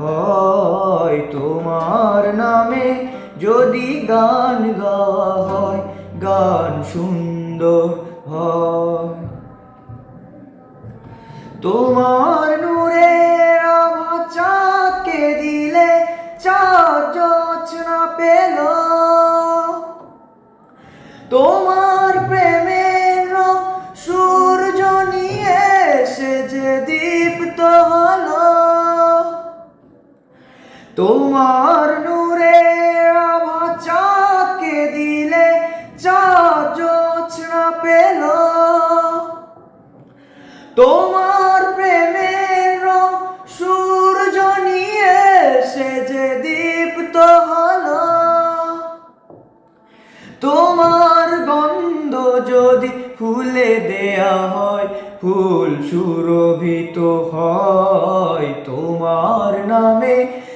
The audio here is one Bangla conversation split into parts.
হয় তোমার নামে যদি গান গাওয়া হয়, গান সুন্দর হয়। তোমার আভা চাঁদকে দিলে চাঁদ জোছনা পেল। তোমার তোমার নূরের আভা চাঁদকে দিলে চাঁদ জোছনা পেল। তোমার প্রেমের সূর্য নিয়ে এসে যে দীপ্ত হলো। তোমার গন্ধ যদি ফুলে দেয়া হয়, ফুল সুরভিত হয়, তোমার নামে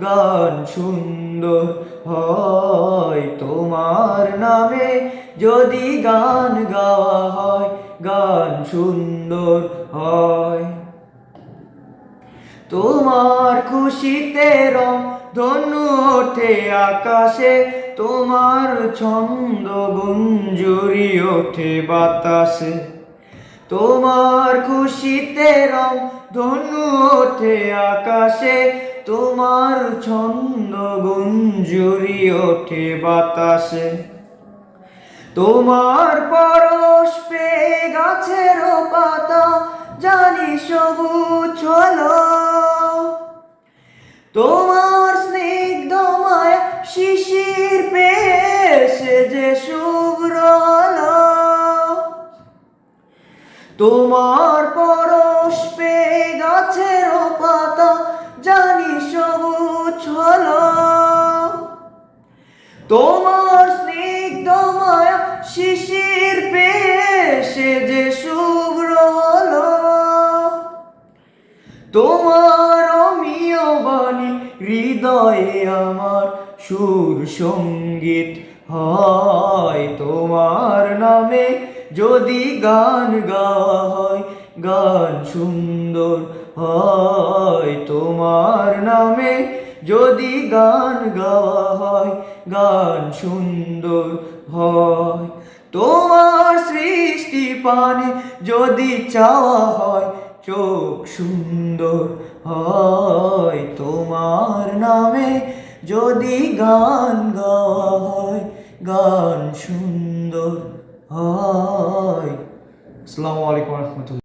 গান সুন্দর হয়। তোমার নামে যদি গান গাওয়া হয়, গান সুন্দর হয়। তোমার খুশিতে রং ধনু ওঠে আকাশে, তোমার ছন্দ গুঞ্জুরি ওঠে বাতাসে। তোমার খুশিতে রং ধনু ওঠে আকাশে তোমার ছন্দ গুঞ্জুরি ওঠে বাতাসে। তোমার পরশ পে গাছের পাতা জানি সবুজ হলো। তোমার স্নিগ্ধ মায়া শিশির পেশে যে শুভ্র হলো। তোমার তোমার স্নিগ্ধ মায়া শিশির পেশে যে শুভ্র হলো। তোমার অমিয় বাণী হৃদয়ে আমার সুর সংগীত হয়। তোমার নামে যদি গান গাওয়া হয়, গান সুন্দর হয়। তোমার নামে যদি গান গাওয়া হয় গান সুন্দর হয়। তোমার সৃষ্টি পানে যদি চাওয়া হয়, চোখ সুন্দর হয়। তোমার নামে যদি গান গাওয়া হয় গান সুন্দর হয়। আসসালামু আলাইকুম রহমতুল্লাহ।